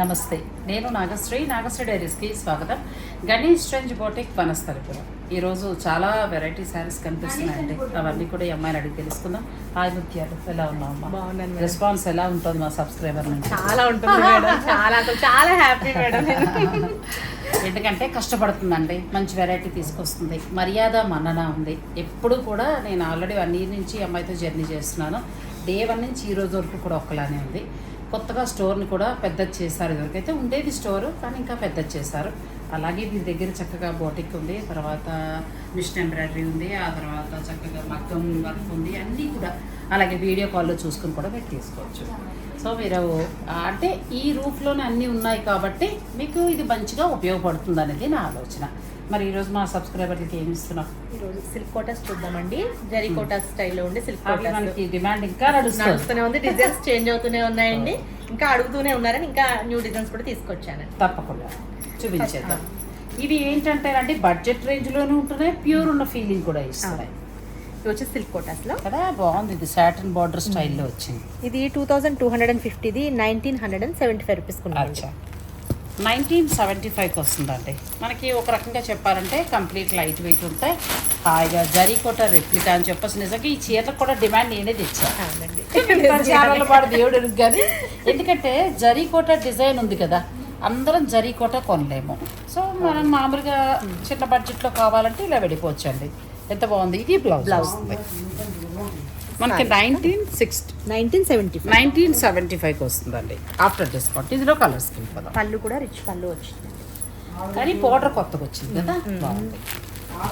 నమస్తే. నేను నాగశ్రీ. నాగశ్రీ డైరీస్కి స్వాగతం. Ganesh trends boutique Vanasthalipuram. ఈరోజు చాలా వెరైటీ శారీస్ కనిపిస్తున్నాయండి. అవన్నీ కూడా ఈ అమ్మాయిని అడిగి తెలుసుకుందాం. హాయ్ ముత్యాలు. ఎలా బాగున్నాను మేడం. రెస్పాన్స్ ఎలా ఉంటుంది మా సబ్స్క్రైబర్ నుంచి? చాలా ఉంటుంది మేడం. చాలా చాలా హ్యాపీ మేడం. ఎందుకంటే కష్టపడుతుందండి. మంచి వెరైటీ తీసుకొస్తుంది. మర్యాద మన్నన ఉంది. ఎప్పుడు కూడా నేను ఆల్రెడీ వన్ ఇయర్ నుంచి అమ్మాయితో జర్నీ చేస్తున్నాను. డే వన్ నుంచి ఈ రోజు వరకు కూడా ఒక్కలానే ఉంది. కొత్తగా స్టోర్ని కూడా పెద్దది చేశారు ఇదివరకైతే ఉండేది స్టోరు కానీ ఇంకా పెద్దది చేశారు. అలాగే దీని దగ్గర చక్కగా బోటిక్ ఉంది తర్వాత మిషన్ ఎంబ్రాయిడరీ ఉంది ఆ తర్వాత చక్కగా మగ్గం వర్క్ ఉంది అన్నీ కూడా అలాగే వీడియో కాల్లో చూసుకుని కూడా మీరు తీసుకోవచ్చు. సో మీరు అంటే ఈ రూఫ్లోనే అన్నీ ఉన్నాయి కాబట్టి మీకు ఇది మంచిగా ఉపయోగపడుతుంది అనేది నా ఆలోచన. మరి ఈరోజు మా సబ్స్క్రైబర్లకి ఏమి ఇస్తున్నాం ఈరోజు సిల్క్ కోటాస్ చూద్దామండి. జరీ కోటాస్ స్టైల్లో ఉండి సిల్క్ కోటాస్ మనకి డిమాండ్ ఇంకా నడుస్తూనే ఉంది డిజైన్స్ చేంజ్ అవుతూనే ఉన్నాయండి. ఇంకా అడుగుతూనే ఉన్నారని ఇంకా న్యూ డిజైన్స్ కూడా తీసుకొచ్చానండి తప్పకుండా. చూపించేద్దాం. ఇవి ఏంటంటే అంటే బడ్జెట్ రేంజ్లోనే ఉంటున్నాయి ప్యూర్ ఉన్న ఫీలింగ్ కూడా ఇస్తున్నాయి. ఇది వచ్చి సిల్క్ కోటాస్లో. కదా బాగుంది. ఇది సాటన్ బార్డర్ స్టైల్లో వచ్చింది. ఇది two thousand two hundred and ఫిఫ్టీది nineteen hundred and seventy five rupees అచ్చా. నైన్టీన్ సెవెంటీ ఫైవ్కి వస్తుందండి మనకి ఒక రకంగా చెప్పాలంటే కంప్లీట్ లైట్ వెయిట్ ఉంటాయి. హాయిగా జరీకోట రెప్లికా అని చెప్పేసి నిజంగా ఈ చీరలకు కూడా డిమాండ్ నేనే తెచ్చాను పాడు దేవుడు కానీ ఎందుకంటే జరీకోట డిజైన్ ఉంది కదా. అందరం జరీకోట కొనలేము. సో మనం మామూలుగా చిన్న బడ్జెట్లో కావాలంటే ఇలా వెళ్ళిపోవచ్చండి. ఎంత బాగుంది? ఇది బ్లౌజ్ Blouse. మనకి nineteen sixty nineteen seventy nineteen seventy ఫైవ్కి వస్తుందండి. ఆఫ్టర్ డిస్కౌంట్ ఇందులో కలర్స్ వెళ్ళిపోదాం. పళ్ళు కూడా రిచ్ పళ్ళు వచ్చింది. కానీ బార్డర్ కొత్తగా వచ్చింది కదా? బాగుంది.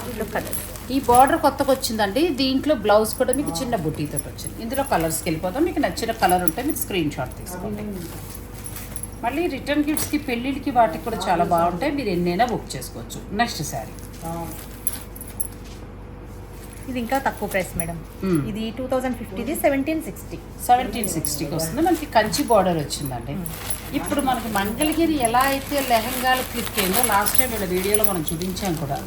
ఇందులో కలర్స్ ఈ బార్డర్ కొత్తగా వచ్చిందండి. దీంట్లో బ్లౌజ్ కూడా మీకు చిన్న బుట్టీతో వచ్చింది. ఇందులో కలర్స్కి వెళ్ళిపోతాం మీకు నచ్చిన కలర్ ఉంటే మీరు స్క్రీన్ షాట్ తీసుకోండి. మళ్ళీ రిటర్న్ గిఫ్ట్స్కి పెళ్ళిళ్ళకి వాటికి కూడా చాలా బాగుంటాయి. మీరు ఎన్నైనా బుక్ చేసుకోవచ్చు. నెక్స్ట్ శారీ ఇది ఇంకా తక్కువ ప్రైస్ మేడం. మ్మ్. ఇది టూ థౌసండ్ ఫిఫ్టీది సెవెంటీన్ సిక్స్టీ సెవెంటీన్ సిక్స్టీకి వస్తుంది మనకి కంచి బార్డర్ వచ్చిందండి. ఇప్పుడు మనకి మంగళగిరి ఎలా అయితే లెహంగాలు క్లిక్ అయిందో లాస్ట్ టైం వీళ్ళ వీడియోలో మనం చూపించాం కూడా.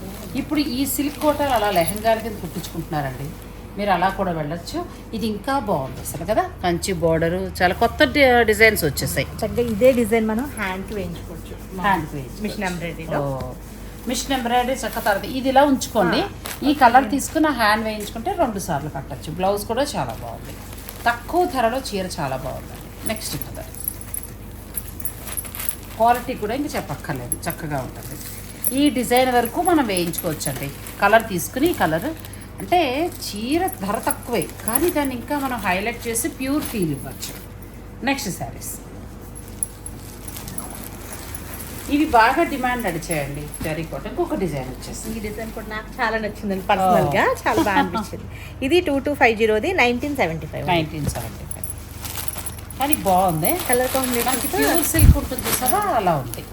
ఇప్పుడు ఈ సిల్క్ కోటాలు అలా లెహంగాల కింద కుట్టించుకుంటున్నారండి. మీరు అలా కూడా వెళ్ళొచ్చు. ఇది ఇంకా బాగుంది అసలు కదా. కంచి బార్డరు చాలా కొత్త డిజైన్స్ వచ్చేసాయి. చక్కగా ఇదే డిజైన్ మనం హ్యాండ్కి వేయించుకోవచ్చు. హ్యాండ్ పేజ్ మిషన్ ఎంబ్రాయిడరీలో మిషన్ ఎంబ్రాయిడరీ చక్క తర్వాత ఇది ఇలా ఉంచుకోండి ఈ కలర్ తీసుకుని హ్యాండ్ వేయించుకుంటే రెండు సార్లు కట్టచ్చు. బ్లౌజ్ కూడా చాలా బాగుంది. తక్కువ ధరలో చీర చాలా బాగుందండి నెక్స్ట్ కలర్ క్వాలిటీ కూడా ఇంక చెప్పక్కర్లేదు. చక్కగా ఉంటుంది. ఈ డిజైన్ వరకు మనం వేయించుకోవచ్చండి. కలర్ తీసుకుని ఈ కలర్ అంటే చీర ధర తక్కువే. కానీ దాన్ని ఇంకా మనం హైలైట్ చేసి ప్యూర్ ఫీల్ ఇవ్వచ్చు. నెక్స్ట్ శారీస్ ఇవి బాగా డిమాండ్ నడిచాయండి టెరికోట ఇంకొక డిజైన్ వచ్చేసి ఈ డిజైన్ కూడా నాకు చాలా నచ్చిందండి పర్సనల్గా చాలా బాగా అనిపించింది. ఇది two two five జీరోది nineteen seventy five nineteen seventy five. కానీ బాగుంది. కలర్ కాంబినేషన్ ప్యూర్ సిల్క్ ఉంటుంది చూసారా? అలా ఉంది.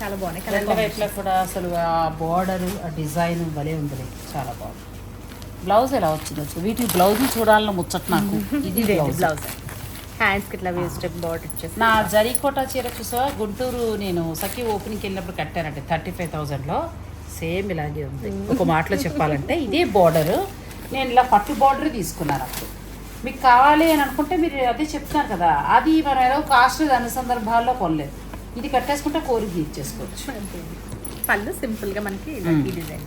చాలా బాగున్నాయి కలర్ వైపులా కూడా అసలు ఆ బార్డర్ ఆ డిజైన్ భలే ఉంది చాలా బాగుంది. బ్లౌజ్ ఎలా వచ్చింది వీటి బ్లౌజ్ చూడాలని ముచ్చట నాకు. ఇది ఇదే బ్లౌజ్? బ్లౌజ్ హ్యాండ్స్కి ఇట్లా వేస్ట్ బార్డర్ ఇచ్చేసి నా జరీకోట చీర చూసావా? గుంటూరు నేను సఖి ఓపెనింగ్కి వెళ్ళినప్పుడు కట్టానంటే థర్టీ ఫైవ్ థౌజండ్లో. సేమ్ ఇలాగే ఉంది. ఒక మాటలో చెప్పాలంటే ఇదే బార్డరు నేను ఇలా పట్టు బార్డర్ తీసుకున్నాను అప్పుడు. మీకు కావాలి అని అనుకుంటే మీరు అదే చెప్తున్నారు కదా. అది మనం ఏదో కాస్ట్ అన్ని సందర్భాల్లో కొనలేదు. ఇది కట్టేసుకుంటే కోరిక తీర్చేసుకోవచ్చు. పళ్ళు సింపుల్గా మనకి. ఈ డిజైన్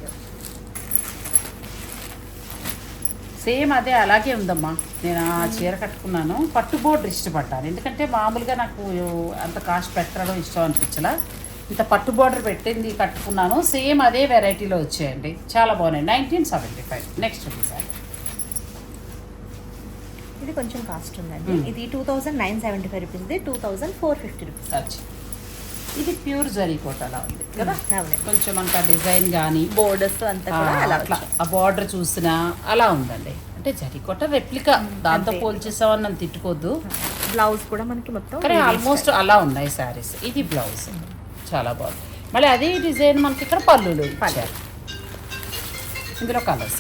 సేమ్ అదే అలాగే ఉందమ్మా. నేను ఆ చీర కట్టుకున్నాను. పట్టు బోర్డర్ ఇష్టపడ్డాను. ఎందుకంటే మామూలుగా నాకు అంత కాస్ట్ పెట్టడం ఇష్టం అనిపించలా. ఇంత పట్టు బోర్డర్ పెట్టింది కట్టుకున్నాను. సేమ్ అదే వెరైటీలో వచ్చాయండి. చాలా బాగున్నాయి. Nineteen seventy five. Next design. ఇది కొంచెం కాస్ట్ ఉందండి. ఇది two thousand nine seventy five rupees two thousand four fifty rupees such ఇది ప్యూర్ జరీ కోట అలా ఉంది కదా? కొంచెం అంత డిజైన్ కానీ బోర్డర్స్ అట్లా. ఆ బార్డర్ చూసినా అలా ఉందండి. అంటే జరీకోట రెప్లికా దాంతో. పోల్చేసామని నన్ను తిట్టుకోవద్దు బ్లౌజ్ కూడా మనకి మొత్తం కానీ ఆల్మోస్ట్ అలా ఉన్నాయి శారీస్ ఇది బ్లౌజ్ చాలా బాగుంది. మళ్ళీ అదే డిజైన్ మనకి ఇక్కడ పళ్ళులు ఇచ్చారు. ఇందులో కలర్స్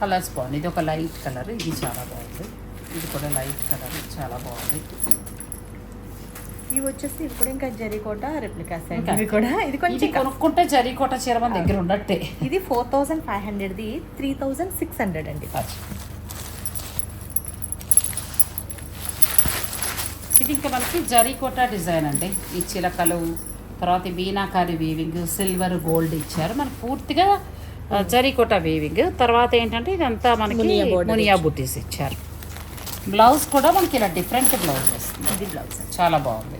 కలర్స్ బాగుంది. ఇది ఒక లైట్ కలర్ ఇది చాలా బాగుంది. ఇది కూడా లైట్ కలర్ చాలా బాగుంది. ఇవి వచ్చేసి ఇవి కూడా ఇంకా జరీకోట రెప్లికాస్ ఇంకా. ఇవి కూడా. ఇది కొంచెం కొనుక్కుంటే జరీకోట చీర మన దగ్గర ఉన్నట్టే. ఇది ఫోర్ థౌసండ్ ఫైవ్ హండ్రెడ్ది త్రీ థౌసండ్ సిక్స్ హండ్రెడ్ అండి. ఇది ఇంకా మనకి జరీకోటా డిజైన్ అండి. ఈ చిలకలు తర్వాత ఈ మీనాకారి వీవింగ్ సిల్వర్ గోల్డ్ ఇచ్చారు. మనకి పూర్తిగా జరీకోటా వీవింగ్ తర్వాత ఏంటంటే ఇదంతా మనకి మునియా బుటీస్ ఇచ్చారు. బ్లౌజ్ కూడా మనకి ఇలా డిఫరెంట్ బ్లౌజ్ వస్తుంది. ఇది బ్లౌజ్. చాలా బాగుంది.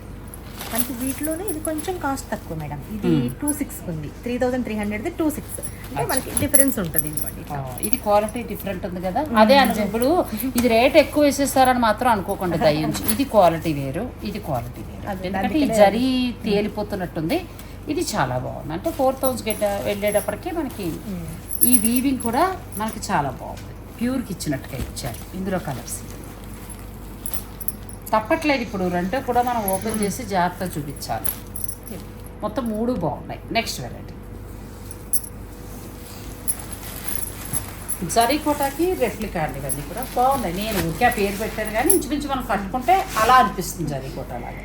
మనకి వీటిలోనే ఇది కొంచెం కాస్ట్ తక్కువ మేడం. ఇది టూ సిక్స్ ఉంది. Three thousand three hundred two six. అంటే మనకి డిఫరెన్స్ ఉంటుంది ఇదిగోండి ఇది క్వాలిటీ డిఫరెంట్ ఉంది కదా. అదే అను ఇప్పుడు ఇది రేట్ ఎక్కువ వేసేస్తారని మాత్రం అనుకోకుండా దయించి. ఇది క్వాలిటీ వేరు ఇది క్వాలిటీ వేరు. ఎందుకంటే ఈ జరీ తేలిపోతున్నట్టుంది. ఇది చాలా బాగుంది. అంటే ఫోర్ థౌజండ్ గెట్ వెళ్ళేటప్పటికి మనకి ఈ వీవింగ్ కూడా మనకి చాలా బాగుంది. ప్యూర్కి ఇచ్చినట్టుగా ఇచ్చారు. ఇందులో కలర్స్ తప్పట్లేదు ఇప్పుడు. రెండు కూడా మనం ఓపెన్ చేసి జాగ్రత్త చూపించాలి. మొత్తం మూడు బాగున్నాయి. నెక్స్ట్ వెరైటీ జరీకోటాకి రెప్లికా అండి ఇవన్నీ కూడా బాగున్నాయి. నేను ఊరికే పేరు పెట్టాను కానీ ఇంచుమించు మనం కట్టుకుంటే అలా అనిపిస్తుంది జరీకోట లాగా.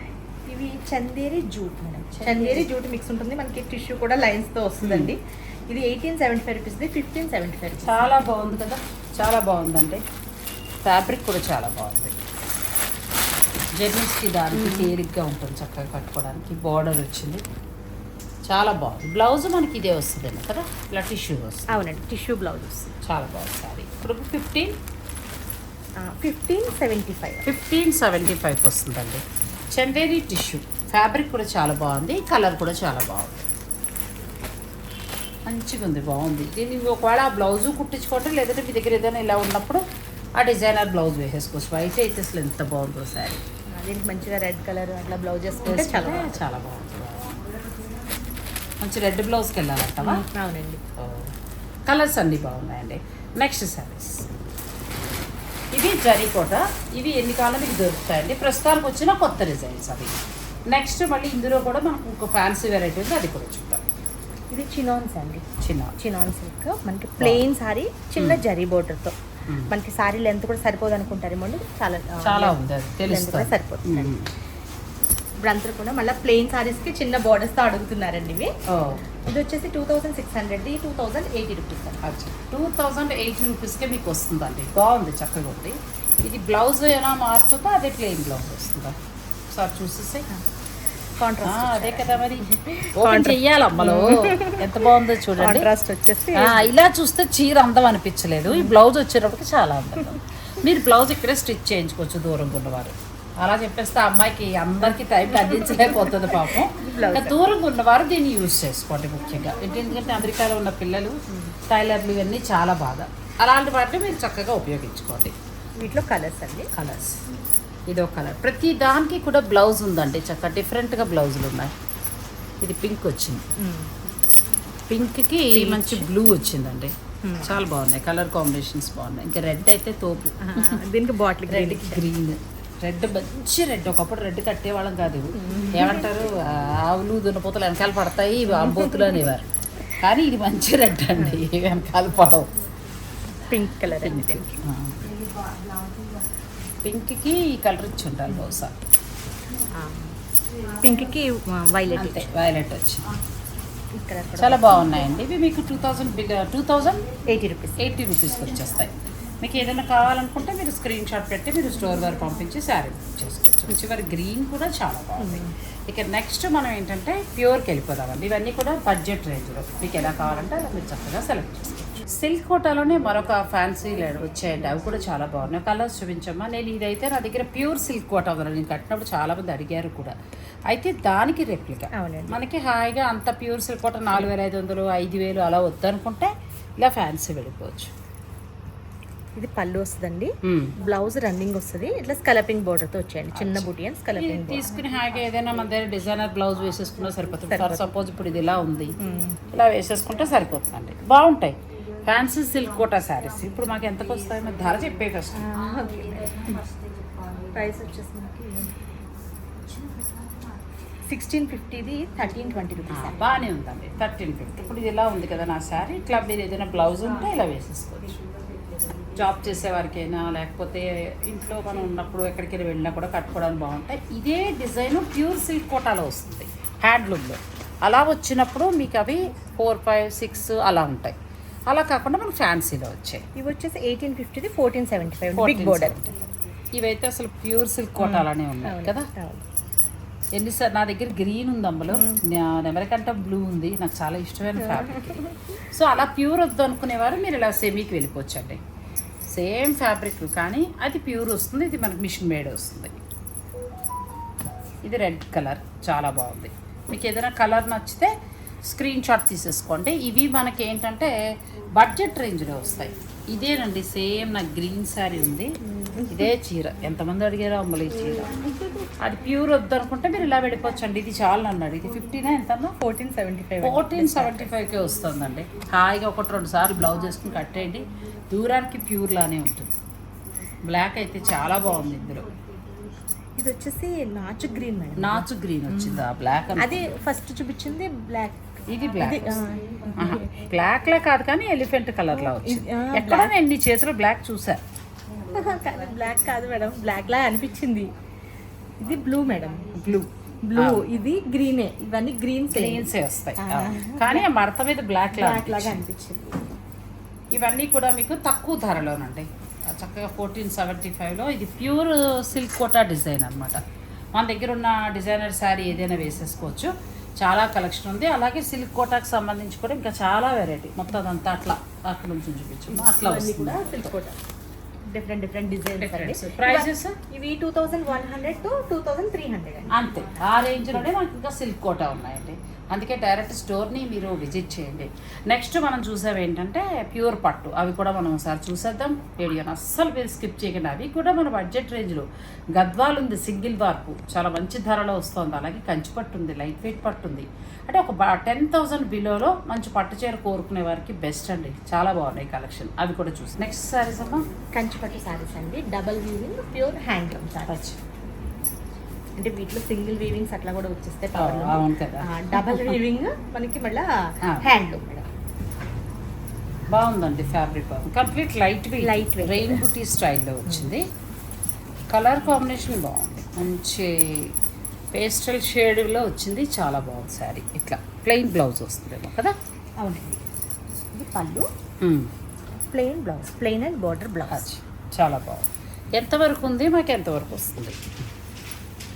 ఇవి Chanderi jute madam. Chanderi jute mix ఉంటుంది. మనకి టిష్యూ కూడా లైన్స్తో వస్తుందండి. ఇది eighteen seventy five rupees fifteen seventy five చాలా బాగుంది కదా. చాలా బాగుందండి. ఫ్యాబ్రిక్ కూడా చాలా బాగుంది. జర్నీస్కి దానికి తేలిగ్గా ఉంటుంది చక్కగా కట్టుకోవడానికి. బార్డర్ వచ్చింది. చాలా బాగుంది. బ్లౌజ్ మనకి ఇదే వస్తుందండి కదా? ఇలా టిష్యూ వస్తుంది. అవునండి టిష్యూ బ్లౌజ్ వస్తుంది. చాలా బాగుంది సారీ ఇప్పుడు fifteen? Fifteen seventy five. Fifteen seventy ఫైవ్కి వస్తుందండి. చందేరి టిష్యూ. ఫ్యాబ్రిక్ కూడా చాలా బాగుంది. కలర్ కూడా చాలా బాగుంది. మంచిగా ఉంది బాగుంది. దీన్ని ఒకవేళ ఆ బ్లౌజు కుట్టించుకోవటం లేదంటే మీ దగ్గర ఏదైనా ఇలా ఉన్నప్పుడు ఆ డిజైనర్ బ్లౌజ్ వేసేసుకోవచ్చు. వైట్ అయితే అసలు ఎంత బాగుందో శారీ. దీనికి మంచిగా రెడ్ కలర్ అట్లా బ్లౌజ్ వేసుకుంటే చాలా. చాలా బాగుంది మంచి రెడ్ బ్లౌజ్కి వెళ్ళాలంటవా? అవునండి. కలర్స్ అన్నీ బాగున్నాయండి. నెక్స్ట్ శారీస్ ఇవి జరీకోట ఇవి ఎన్ని కాలం మీకు దొరుకుతాయండి? ప్రస్తుతానికి వచ్చిన కొత్త డిజైన్స్ అవి. నెక్స్ట్ మళ్ళీ ఇందులో కూడా మనకు ఇంకో ఫ్యాన్సీ వెరైటీ ఉంది అది కూడా చూద్దాం. ఇది చినాన్స్ అండి చిన్న. చినాన్ సిల్క్ మనకి ప్లెయిన్ సారీ చిన్న జరీ border తో Hmm. మనకి సారీ లెంత్ కూడా సరిపోదు అనుకుంటారేమో అండి చాలా చాలా ఉంది కూడా తెలుస్తుంది. సరిపోతుంది. ఇప్పుడు అందరూ కూడా మళ్ళీ ప్లెయిన్ సారీస్కి చిన్న బోర్డర్స్తో అడుగుతున్నారండి ఇవి. ఓ. ఇది వచ్చేసి two thousand six hundred two thousand eighty rupees అండి. టూ థౌజండ్ ఎయిటీ రూపీస్కే మీకు వస్తుందండి. బాగుంది చక్కగా ఉంది. ఇది బ్లౌజ్ ఏమైనా మారుతుందా అదే ప్లెయిన్ బ్లౌజ్ వస్తుందా ఒకసారి చూసేసి కాంట్రాస్ట్ అదే కదా మరి. ఓపెన్ చెయ్యాలి అమ్మలో ఎంత బాగుందో చూడండి. కాంట్రాస్ట్ వచ్చేసి ఇలా చూస్తే చీర అందం అనిపించలేదు. ఈ బ్లౌజ్ వచ్చేటప్పటికి చాలా ఉంది. మీరు బ్లౌజ్ ఇక్కడే స్టిచ్ చేయించుకోవచ్చు దూరం ఉన్నవారు. అలా చెప్పేస్తే అమ్మాయికి అందరికీ టైం అందించలేకపోతుంది పాపం. దూరంగా ఉన్నవారు దీన్ని యూజ్ చేసుకోండి ముఖ్యంగా. ఎందుకంటే అమెరికాలో ఉన్న పిల్లలు టైలర్లు ఇవన్నీ చాలా బాగా అలాంటి వాటిని మీరు చక్కగా ఉపయోగించుకోండి. వీటిలో కలర్స్ అండి. కలర్స్ ఇదో కలర్. ప్రతి దానికి కూడా బ్లౌజ్ ఉందండి చక్కగా డిఫరెంట్గా బ్లౌజులు ఉన్నాయి. ఇది పింక్ వచ్చింది. పింక్కి మంచి బ్లూ వచ్చిందండి. చాలా బాగున్నాయి. కలర్ కాంబినేషన్స్ బాగున్నాయి. ఇంకా రెడ్ అయితే తోపు. దీనికి బాటిల్ రెడ్కి గ్రీన్. రెడ్ మంచి రెడ్. ఒకప్పుడు రెడ్ కట్టేవాళ్ళం కాదు ఏమంటారు? ఆ, ఆవులు దున్నపోతలు వెనకాల పడతాయి ఇవి ఆంబోతులు అనేవారు. కానీ ఇది మంచి రెడ్ అండి. వెనకాల పడవు. పింక్ కలర్ అండి దీనికి పింక్కి ఈ కలర్ ఇచ్చి ఉండాలి బహుశా పింక్కి వైలెట్ అంతే వైలెట్ వచ్చింది. ఇక్కడ చాలా బాగున్నాయండి. ఇవి మీకు two thousand two thousand eighty rupees. Eighty రూపీస్కి వచ్చేస్తాయి. మీకు ఏదైనా కావాలనుకుంటే మీరు స్క్రీన్ షాట్ పెట్టి మీరు స్టోర్ వారు పంపించి శారీ బుక్ చేసుకోవచ్చు. చివరి గ్రీన్ కూడా చాలా బాగుంది. ఇక నెక్స్ట్ మనం ఏంటంటే ప్యూర్కి వెళ్ళిపోదామండి. ఇవన్నీ కూడా బడ్జెట్ రేంజ్లో. మీకు ఎలా కావాలంటే అలా మీరు చక్కగా సెలెక్ట్ చేసుకోవచ్చు. సిల్క్ కోటాలోనే మరొక ఫ్యాన్సీ వచ్చాయండి. అవి కూడా చాలా బాగున్నాయి. కలర్స్ చూపించమ్మా. నేను ఇదైతే నా దగ్గర ప్యూర్ సిల్క్ కోట ఉంది నేను కట్టినప్పుడు చాలా మంది అడిగారు కూడా. అయితే దానికి రెప్లికా. మనకి హాయిగా అంత ప్యూర్ సిల్క్ కోట నాలుగు వేల ఐదు వందలు ఐదు వేలు అలా వద్దనుకుంటే ఇలా ఫ్యాన్సీ వెళ్ళిపోవచ్చు. ఇది పళ్ళు వస్తుందండి. బ్లౌజ్ రన్నింగ్ వస్తుంది. ఇట్లా స్కలపింగ్ బోర్డర్తో వచ్చాయండి. చిన్న బుటీ అండ్ స్కలపింగ్ తీసుకుని హాయిగా ఏదైనా మన దగ్గర డిజైనర్ బ్లౌజ్ వేసేసుకున్నా సరిపోతుంది. సపోజ్ ఇప్పుడు ఇది ఇలా ఉంది. ఇలా వేసేసుకుంటే సరిపోతుందండి. బాగుంటాయి. ఫ్యాన్సీ సిల్క్ కోటా శారీస్ ఇప్పుడు మాకు ఎంతకు వస్తాయి మరి ధర చెప్పే ఫస్ట్ ప్రైస్ వచ్చేసి సిక్స్టీన్ ఫిఫ్టీది థర్టీన్ ట్వంటీ రూపీస్ బాగానే ఉందండి. థర్టీన్ ఫిఫ్టీ ఇప్పుడు ఇది ఇలా ఉంది కదా నా శారీ ఇట్లా మీరు ఏదైనా బ్లౌజ్ ఉంటే ఇలా వేసేసుకోవచ్చు. జాబ్ చేసే వారికైనా లేకపోతే ఇంట్లో మనం ఉన్నప్పుడు ఎక్కడికైనా వెళ్ళినా కూడా కట్టుకోవడానికి బాగుంటాయి. ఇదే డిజైన్ ప్యూర్ సిల్క్ కోటాలో వస్తుంది. హ్యాండ్లూమ్లో అలా వచ్చినప్పుడు మీకు అవి ఫోర్ ఫైవ్ సిక్స్ అలా ఉంటాయి. అలా కాకుండా మనకు ఫ్యాన్సీలో వచ్చాయి. ఇవి వచ్చేసి eighteen ఫిఫ్టీది fourteen seventy five big border ఇవైతే అసలు ప్యూర్ సిల్క్ కోట అలానే ఉన్నాయి కదా? అవును. ఎన్నిసార్లు నా దగ్గర గ్రీన్ ఉంది అమ్మలో నెమరికంట బ్లూ ఉంది. నాకు చాలా ఇష్టమైన ఫ్యాబ్రిక్ సో అలా ప్యూర్ వద్దు అనుకునేవారు మీరు ఇలా సెమీకి వెళ్ళిపోవచ్చండి. సేమ్ ఫ్యాబ్రిక్ కానీ అది ప్యూర్ వస్తుంది. ఇది మనకి మిషన్ మేడ్ వస్తుంది. ఇది రెడ్ కలర్ చాలా బాగుంది. మీకు ఏదైనా కలర్ నచ్చితే స్క్రీన్ షాట్ తీసేసుకోండి. ఇవి మనకి ఏంటంటే బడ్జెట్ రేంజ్లో వస్తాయి. ఇదేనండి సేమ్ నాకు గ్రీన్ శారీ ఉంది. ఇదే చీర. ఎంతమంది అడిగారో అమ్మలు ఈ చీర? అది ప్యూర్ వద్దు అనుకుంటే మీరు ఇలా వెళ్ళిపోవచ్చు అండి ఇది చాలా అన్నాడు ఇది ఫిఫ్టీనా ఎంత fourteen seventy five fourteen seventy ఫైవ్కే వస్తుందండి. హాయిగా ఒకటి రెండు సార్లు బ్లౌజ్ వేసుకుని కట్టేయండి. దూరానికి ప్యూర్ లానే ఉంటుంది. బ్లాక్ అయితే చాలా బాగుంది ఇందులో. ఇది వచ్చేసి నాచు గ్రీన్ నాచు గ్రీన్ వచ్చింది. ఆ బ్లాక్ అది ఫస్ట్ చూపించింది బ్లాక్ ఇది బ్లాక్ బ్లాక్ లా కాదు కానీ ఎలిఫెంట్ కలర్ లా వచ్చింది. ఎక్కడ నేను నీ చేతిలో బ్లాక్ చూసా. బ్లాక్ కాదు మేడం బ్లాక్ లా అనిపించింది. ఇది బ్లూ మేడం. బ్లూ బ్లూ ఇది గ్రీనే ఇవన్నీ గ్రీన్ గ్రీన్సే వస్తాయి. కానీ ఆ మడత మీద బ్లాక్ లా బ్లాక్ లాగా అనిపించింది. ఇవన్నీ కూడా మీకు తక్కువ ధరలోనండి. చక్కగా ఫోర్టీన్ సెవెంటీ ఫైవ్లో ఇది ప్యూర్ సిల్క్ కోటా డిజైన్ అన్నమాట. మన దగ్గర ఉన్న డిజైనర్ శారీ ఏదైనా వేసేసుకోవచ్చు. చాలా కలెక్షన్ ఉంది. అలాగే సిల్క్ కోటాకి సంబంధించి కూడా ఇంకా చాలా వెరైటీ మొత్తం అదంతా అట్లా అక్కడ నుంచి చూపించు. అట్లా వస్తుంది. Silk Kota different different designs. అండి. Prices? ఇవి two thousand one hundred to two thousand three hundred అంతే. ఆ రేంజ్లోనే మనకి ఇంకా సిల్క్ కోటా ఉన్నాయండి. అందుకే డైరెక్ట్ స్టోర్ని మీరు విజిట్ చేయండి. నెక్స్ట్ మనం చూసేవి ఏంటంటే ప్యూర్ పట్టు. అవి కూడా మనం ఒకసారి చూసేద్దాం. వీడియోని అస్సలు మీరు స్కిప్ చేయకండి. అవి కూడా మన బడ్జెట్ రేంజ్లో. గద్వాల్ ఉంది సింగిల్ వార్పు. చాలా మంచి ధరలో వస్తుంది. అలాగే కంచి పట్టు ఉంది లైట్ వెయిట్ పట్టు ఉంది. అంటే ఒక టెన్ థౌసండ్ బిలోలో మంచి పట్టు చీర కోరుకునే వారికి బెస్ట్ అండి. చాలా బాగున్నాయి కలెక్షన్. అవి కూడా చూసి. నెక్స్ట్ సారీస్ అమ్మా. కంచిపట్టు సారీస్ అండి. Double weaving pure handloom saris అంటే వీటిలో సింగిల్ వీవింగ్స్ అట్లా కూడా వచ్చేస్తే పవర్ డబల్ వీవింగ్ మనకి మళ్ళీ మేడం బాగుందండి fabric complete light weight. Rain బుటీ స్టైల్లో వచ్చింది. కలర్ కాంబినేషన్ బాగుంది. మంచి పేస్టల్ షేడ్లో వచ్చింది. చాలా బాగుంది శారీ ఇట్లా ప్లెయిన్ బ్లౌజ్ వస్తుందేమో కదా? అవునండి. ఇది పళ్ళు. Plain blouse plain and border blouse చాలా బాగుంది. ఎంతవరకు ఉంది? మాకు ఎంతవరకు వస్తుంది?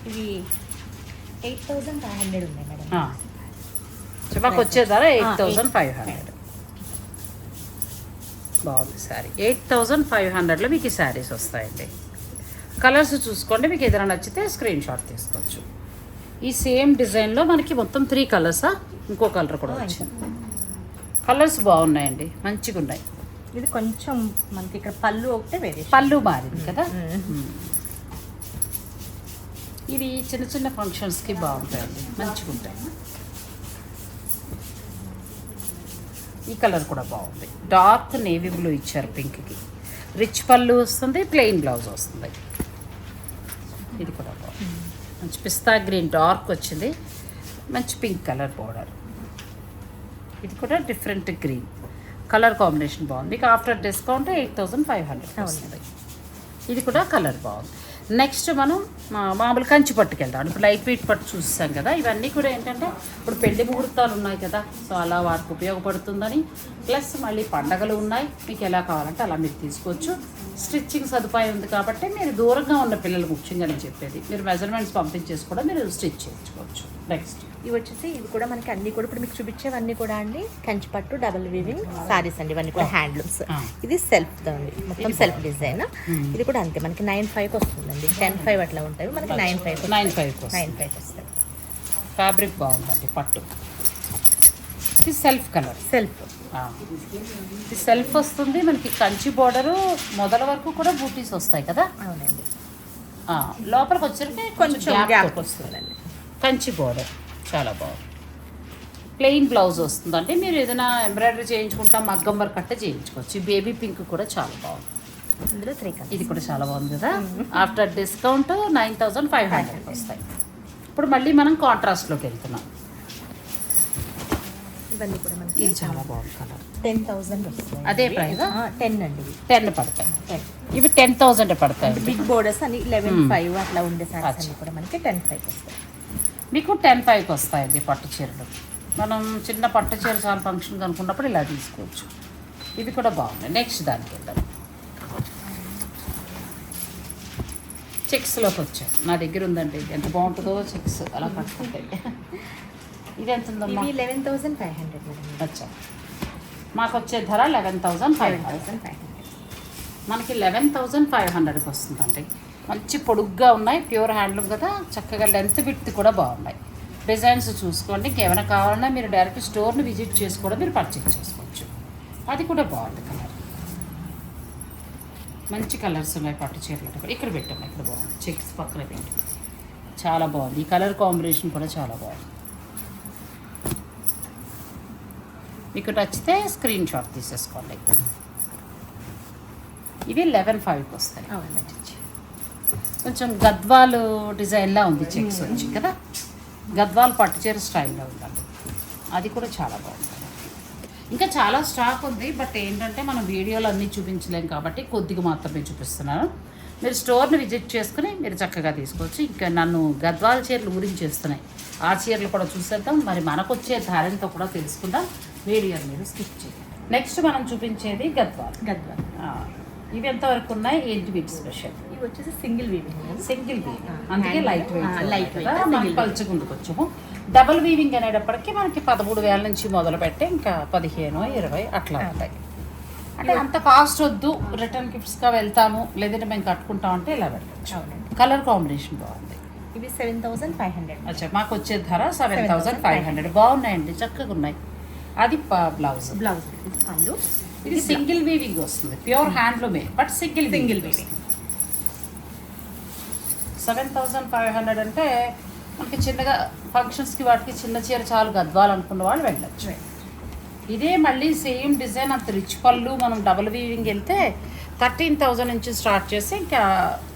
ఇవి ఎయిట్ థౌజండ్ ఫైవ్ హండ్రెడ్ ఉన్నాయి మేడం. మాకు వచ్చే ధర ఎయిట్ థౌజండ్ ఫైవ్ హండ్రెడ్. బాగుంది శారీ ఎయిట్ థౌజండ్ ఫైవ్ హండ్రెడ్లో మీకు ఈ శారీస్ వస్తాయండి. కలర్స్ చూసుకోండి మీకు ఏదైనా నచ్చితే స్క్రీన్ షాట్ తీసుకోవచ్చు. ఈ సేమ్ డిజైన్లో మనకి మొత్తం త్రీ కలర్సా? ఇంకో కలర్ కూడా వచ్చింది. కలర్స్ బాగున్నాయండి మంచిగా ఉన్నాయి ఇది కొంచెం మనకి ఇక్కడ పళ్ళు ఒకటే వేరే పళ్ళు మారింది కదా? ఇది ఇవి చిన్న చిన్న ఫంక్షన్స్కి బాగుంటాయండి. మంచిగా ఉంటాయి ఈ కలర్ కూడా బాగుంది. డార్క్ నేవీ బ్లూ ఇచ్చారు పింక్కి. రిచ్ పళ్ళు వస్తుంది ప్లెయిన్ బ్లౌజ్ వస్తుంది. ఇది కూడా బాగుంది. మంచి పిస్తా గ్రీన్ డార్క్ వచ్చింది. మంచి పింక్ కలర్ బోర్డర్. ఇది కూడా డిఫరెంట్ గ్రీన్. కలర్ కాంబినేషన్ బాగుంది. మీకు after discount eight thousand five hundred వస్తుంది. ఇది కూడా కలర్ బాగుంది. నెక్స్ట్ మనం మామూలు కంచి పట్టుకెళ్తాం. ఇప్పుడు లైట్ వెయిట్ పట్టు చూస్తాం కదా ఇవన్నీ కూడా ఏంటంటే ఇప్పుడు పెళ్ళి ముహూర్తాలు ఉన్నాయి కదా సో అలా వారికి ఉపయోగపడుతుందని. ప్లస్ మళ్ళీ పండగలు ఉన్నాయి మీకు ఎలా కావాలంటే అలా మీరు తీసుకోవచ్చు. స్టిచ్చింగ్ సదుపాయం ఉంది కాబట్టి మీరు దూరంగా ఉన్న పిల్లలు ముఖ్యంగా నేను చెప్పేది మీరు మెజర్మెంట్స్ పంపించేసి కూడా మీరు స్టిచ్ చేయించుకోవచ్చు. నెక్స్ట్ ఇవి వచ్చేసి ఇవి కూడా మనకి అన్ని కూడా ఇప్పుడు మీకు చూపించేవన్నీ కూడా అండి. కంచిపట్టు డబల్ వీవింగ్ సారీస్ అండి. ఇవన్నీ కూడా హ్యాండ్లూమ్స్. ఆ. ఇది సెల్ఫ్ అండి మొత్తం సెల్ఫ్ డిజైన్. ఇది కూడా అంతే. మనకి నైన్ ఫైవ్ వస్తుందండి. టెన్ ఫైవ్ అట్లా ఉంటాయి. మనకి nine five nine five nine five వస్తాయి. ఫ్యాబ్రిక్ బాగుందండి పట్టు. ఇది సెల్ఫ్ కలర్. సెల్ఫ్. ఇది సెల్ఫ్ వస్తుంది. మనకి కంచి బోర్డరు మొదల వరకు కూడా బూటీస్ వస్తాయి కదా? అవునండి. ఆ, లోపలికి వచ్చరికి కొంచెం గ్యాప్ వస్తుందండి. కంచి బోర్డర్ చాలా బాగుంది. ప్లెయిన్ బ్లౌజ్ వస్తుంది. అంటే మీరు ఏదైనా ఎంబ్రాయిడరీ చేయించుకుంటా మగ్గం వర్క్ అట్ట చేయించుకోవచ్చు. ఈ బేబీ పింక్ కూడా చాలా బాగుంది. ఇందులో త్రీ కలర్ ఇది కూడా చాలా బాగుంది కదా? After discount nine thousand five hundred వస్తాయి. ఇప్పుడు మళ్ళీ మనం కాంట్రాస్ట్లోకి వెళ్తున్నాం. ఇవన్నీ కూడా మనకి ఇది చాలా బాగుంది కలర్ టెన్ థౌసండ్ అదే ప్రైస్ టెన్ అండి. టెన్ పడతాయి. ఇవి టెన్ థౌజండ్ పడతాయి. బిగ్ బోర్డర్స్ అని లెవెన్. ఫైవ్ అట్లా ఉండే సారీస్. అన్ని కూడా మనకి టెన్ ఫైవ్ వస్తాయి. మీకు టెన్ ఫైవ్కి వస్తాయండి పట్టు చీరలు. మనం చిన్న పట్టు చీర చాలా ఫంక్షన్ అనుకున్నప్పుడు ఇలా తీసుకోవచ్చు. ఇవి కూడా బాగున్నాయి నెక్స్ట్ దానికి వెళ్దాం. చెక్స్లోకి వచ్చాం. నా దగ్గర ఉందండి. ఇది ఎంత బాగుంటుందో చెక్స్ అలా పట్టుకుంటాయి ఇది ఎంత ఉందమ్మా? లెవెన్ థౌసండ్ ఫైవ్ హండ్రెడ్ అచ్చా. మాకు వచ్చే ధర eleven thousand five thousand five hundred మనకి లెవెన్ థౌజండ్ ఫైవ్ హండ్రెడ్కి వస్తుందండి. మంచి పొడుగ్గా ఉన్నాయి ప్యూర్ హ్యాండ్లూమ్ కదా చక్కగా లెంత్ విత్ కూడా బాగున్నాయి. డిజైన్స్ చూసుకోండి ఇంకేమైనా కావాలన్నా మీరు డైరెక్ట్ స్టోర్ని విజిట్ చేసి కూడా మీరు పర్చేజ్ చేసుకోవచ్చు. అది కూడా బాగుంది కలర్. మంచి కలర్స్ ఉన్నాయి పట్టు చీరలు కూడా. ఇక్కడ పెట్టాము ఇక్కడ బాగుంది. చెక్స్ పక్కన పెట్టి. చాలా బాగుంది. ఈ కలర్ కాంబినేషన్ కూడా చాలా బాగుంది. మీకు నచ్చితే స్క్రీన్ షాట్ తీసేసుకోండి. ఇవి లెవెన్ ఫైవ్కి వస్తాయి. అవునండి. కొంచెం గద్వాలు డిజైన్లా ఉంది చెక్స్ వచ్చి కదా? గద్వాల్ పట్టుచీర స్టైల్లో ఉందండి. అది కూడా చాలా బాగుంది. ఇంకా చాలా స్టాక్ ఉంది బట్ ఏంటంటే మనం వీడియోలో అన్నీ చూపించలేం కాబట్టి కొద్దిగా మాత్రమే చూపిస్తున్నాను. మీరు స్టోర్ని విజిట్ చేసుకుని మీరు చక్కగా తీసుకోవచ్చు. ఇంకా నన్ను గద్వాల చీరలు ఊరించేస్తున్నాయి. ఆ చీరలు కూడా చూసేద్దాం. మరి మనకు వచ్చే ధారణతో కూడా తెలుసుకుందాం. వీడియోని మీరు స్కిప్ చేయండి. నెక్స్ట్ మనం చూపించేది గద్వాల్. గద్వా ఆ, ఇవి ఎంతవరకు ఉన్నాయి? ఏంటి వీటి స్పెషల్ ఇవి వచ్చేసి సింగిల్ వీవింగ్ సింగిల్ వీవింగ్ అందుకే లైట్ వెయిట్ ఆ, light weight, మనం single పలుచుకుందుకు వచ్చాము డబుల్ వీవింగ్ అనేటప్పటికి మనకి పదమూడు వేల నుంచి మొదలు పెట్టి ఇంకా పదిహేను ఇరవై అట్లా ఉంటాయి. అంటే అంత కాస్ట్ వద్దు. రిటర్న్ గిఫ్ట్స్గా వెళ్తాము. లేదంటే మేము కట్టుకుంటాం అంటే ఇలా వెళ్ళచ్చు. కలర్ కాంబినేషన్ బాగుంది. ఇవి సెవెన్ థౌసండ్ ఫైవ్ హండ్రెడ్ అచ్చా మాకు వచ్చే ధర సెవెన్ థౌసండ్ ఫైవ్ హండ్రెడ్ బాగున్నాయండి చక్కగా ఉన్నాయి. అది బ్లౌజ్ బ్లౌజ్ పళ్ళు ఇది సింగిల్ వీవింగ్ వస్తుంది. Pure హ్యాండ్లూమే but single single weaving. Seven thousand five hundred అంటే మనకి చిన్నగా ఫంక్షన్స్కి వాటికి చిన్న చీర చాలు గద్వాలనుకున్న వాళ్ళు వెళ్ళచ్చు. ఇదే మళ్ళీ సేమ్ డిజైన్ అంత రిచ్ పళ్ళు మనం డబుల్ వీవింగ్ వెళ్తే థర్టీన్ థౌజండ్ నుంచి స్టార్ట్ చేసి ఇంకా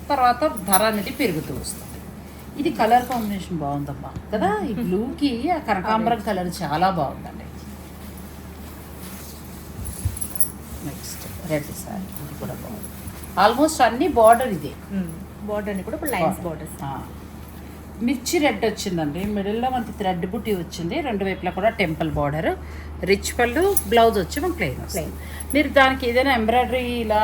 తర్వాత ధర అనేది పెరుగుతూ వస్తుంది. ఇది కలర్ కాంబినేషన్ బాగుందమ్మా. కదా? ఈ బ్లూకి ఆ కనకాంబరం కలర్ చాలా బాగుందండి. నెక్స్ట్ రెడ్ సార్ ఇది కూడా బాగుంది. ఆల్మోస్ట్ అన్ని బార్డర్ ఇదే. బార్డర్ అని కూడా ఇప్పుడు లైన్స్ బార్డర్స్ ఆ. మిర్చి రెడ్ వచ్చిందండి. మిడిల్లో మనకి థ్రెడ్ బుట్టి వచ్చింది. రెండు వైపులా కూడా టెంపుల్ బార్డర్ రిచ్ పళ్ళు బ్లౌజ్ వచ్చి మనకి ప్లెయిన్ వస్తుంది. మీరు దానికి ఏదైనా ఎంబ్రాయిడరీ ఇలా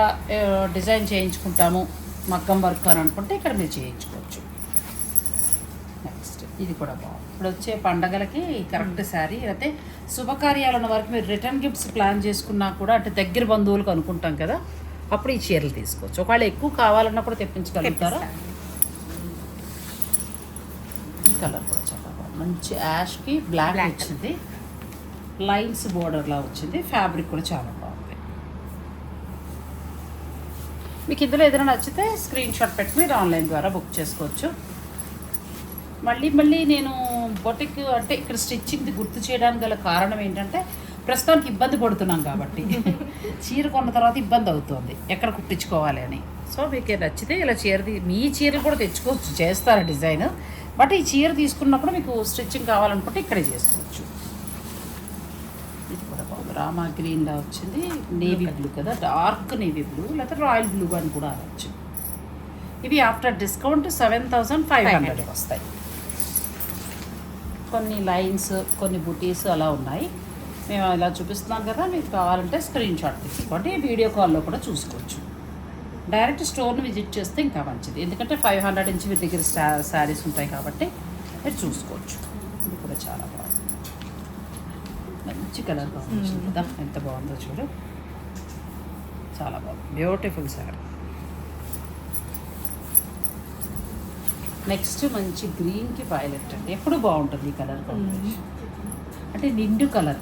డిజైన్ చేయించుకుంటాము మగ్గం వర్క్ అని అనుకుంటే ఇక్కడ మీరు చేయించుకోవచ్చు. నెక్స్ట్ ఇది కూడా బాగుంది. ఇప్పుడు వచ్చే పండగలకి కరెక్ట్ శారీ. అయితే శుభకార్యాలు ఉన్న వరకు మీరు రిటర్న్ గిఫ్ట్స్ ప్లాన్ చేసుకున్నా కూడా అంటే దగ్గర బంధువులకు అనుకుంటాం కదా అప్పుడు ఈ చీరలు తీసుకోవచ్చు. ఒకవేళ ఎక్కువ కావాలన్నా కూడా తెప్పించగలుగుతారా? ఈ కలర్ కూడా చాలా బాగుంది మంచి యాష్కి బ్లాక్. వచ్చింది. లైన్స్ బోర్డర్లా వచ్చింది. ఫ్యాబ్రిక్ కూడా చాలా బాగుంది. మీకు ఇందులో ఏదైనా నచ్చితే స్క్రీన్ షాట్ పెట్టి మీరు ఆన్లైన్ ద్వారా బుక్ చేసుకోవచ్చు. మళ్ళీ మళ్ళీ నేను బొటిక్ అంటే ఇక్కడ స్టిచ్చింగ్ది గుర్తు చేయడానికి గల కారణం ఏంటంటే ప్రస్తుతానికి ఇబ్బంది పడుతున్నాం కాబట్టి. చీర కొన్న తర్వాత ఇబ్బంది అవుతుంది. ఎక్కడ కుట్టించుకోవాలి అని. సో మీకు నచ్చితే ఇలా చీరది మీ చీరలు కూడా తెచ్చుకోవచ్చు. చేస్తారు డిజైన్? బట్ ఈ చీర తీసుకున్నప్పుడు మీకు స్టిచ్చింగ్ కావాలనుకుంటే ఇక్కడే చేసుకోవచ్చు. ఇది కూడా బాగుంది. రామా గ్రీన్లా వచ్చింది. నేవీ బ్లూ కదా. డార్క్ నేవీ బ్లూ లేకపోతే రాయల్ బ్లూ అని కూడా అనొచ్చు. ఇవి after discount seven thousand five hundred వస్తాయి. కొన్ని లైన్స్ కొన్ని బుటీస్ అలా ఉన్నాయి. మేము ఇలా చూపిస్తున్నాం కదా మీకు కావాలంటే స్క్రీన్ షాట్ తీసుకోండి వీడియో కాల్లో కూడా చూసుకోవచ్చు. డైరెక్ట్ స్టోర్ని విజిట్ చేస్తే ఇంకా మంచిది. ఎందుకంటే ఫైవ్ హండ్రెడ్ నుంచి మీ దగ్గర స్టా శారీస్ ఉంటాయి కాబట్టి మీరు చూసుకోవచ్చు. ఇది కూడా చాలా బాగుంది. మంచి కలర్ కాంబినేషన్ కదా. ఎంత బాగుందో చూడు. చాలా బాగుంది. బ్యూటిఫుల్ శారీ నెక్స్ట్ మంచి గ్రీన్కి వైలెట్ అండి. ఎప్పుడు బాగుంటుంది ఈ కలర్ కాంబినేషన్? అంటే నిండు కలర్.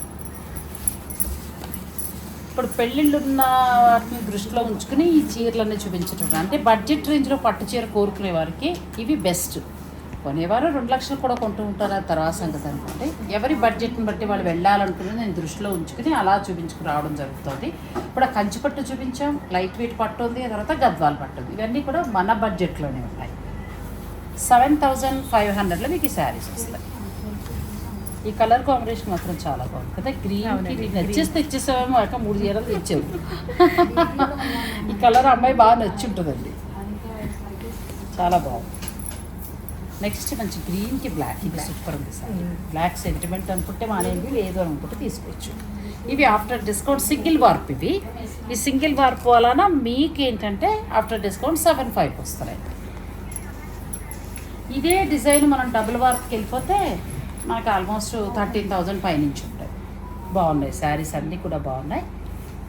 ఇప్పుడు పెళ్ళిళ్ళు ఉన్న వాటిని దృష్టిలో ఉంచుకుని ఈ చీరలన్నీ చూపించడం అంటే బడ్జెట్ రేంజ్లో పట్టు చీర కోరుకునే వారికి ఇవి బెస్ట్ కొనేవారు రెండు లక్షలు కూడా కొంటూ ఉంటారు. ఆ తర్వాత సంగతి అనుకోండి. ఎవరి బడ్జెట్ని బట్టి వాళ్ళు వెళ్ళాలనుకుని నేను దృష్టిలో ఉంచుకుని అలా చూపించుకు రావడం జరుగుతుంది. ఇప్పుడు కంచి పట్టు చూపించాం. లైట్ వెయిట్ పట్టు ఉంది. తర్వాత గద్వాల్ పట్టు ఇవన్నీ కూడా మన బడ్జెట్లోనే ఉన్నాయి. సెవెన్ థౌజండ్ ఫైవ్ హండ్రెడ్లో మీకు ఈ శారీస్ వస్తాయి. ఈ కలర్ కాంబినేషన్ మాత్రం చాలా బాగుంది కదా. గ్రీన్ నీకు. నచ్చేస్తే ఇచ్చేసామేమో అక్క మూడు చీరలు తెచ్చావు. ఈ కలర్ అమ్మాయి బాగా నచ్చి ఉంటుందండి చాలా బాగుంది. నెక్స్ట్ మంచి గ్రీన్కి బ్లాక్ ఇది సూపర్ ఉంది సార్. బ్లాక్ సెంటిమెంట్ అనుకుంటే మానేది లేదు అని అనుకుంటే తీసుకోవచ్చు. ఇవి ఆఫ్టర్ డిస్కౌంట్ సింగిల్ వార్ప్ ఇవి. ఈ సింగిల్ వార్ప్ వలన మీకు ఏంటంటే ఆఫ్టర్ డిస్కౌంట్ సెవెన్ ఫైవ్ వస్తున్నాయి ఇదే డిజైన్ మనం డబుల్ వర్క్కి వెళ్ళిపోతే మనకు ఆల్మోస్ట్ థర్టీన్ థౌజండ్ పైనుంచి ఉంటాయి. బాగున్నాయి. శారీస్ అన్నీ కూడా బాగున్నాయి.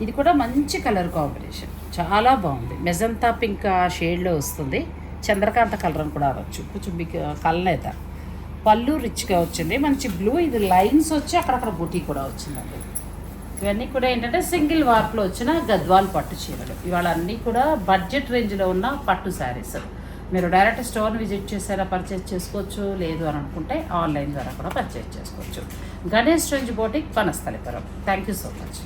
ఇది కూడా మంచి కలర్ కాంబినేషన్. చాలా బాగుంది. మెజంతా పింక్ ఆ షేడ్లో వస్తుంది. చంద్రకాంత కలర్ అని కూడా అనొచ్చు. కొంచెం మీకు కలనేత పళ్ళు రిచ్గా వచ్చింది. మంచి బ్లూ ఇది లైన్స్ వచ్చి అక్కడక్కడ బుటీ కూడా వచ్చిందండి. ఇవన్నీ కూడా ఏంటంటే సింగిల్ వార్ప్లో వచ్చిన గద్వాల్ పట్టు చీరలు. ఇవాళ అన్నీ కూడా బడ్జెట్ రేంజ్లో ఉన్న పట్టు శారీస్. మీరు డైరెక్ట్ స్టోర్ని విజిట్ చేసేలా పర్చేస్ చేసుకోవచ్చు లేదు అని అనుకుంటే ఆన్లైన్ ద్వారా కూడా పర్చేస్ చేసుకోవచ్చు. Ganesh range boutique Vanasthalipuram. Thank you so much.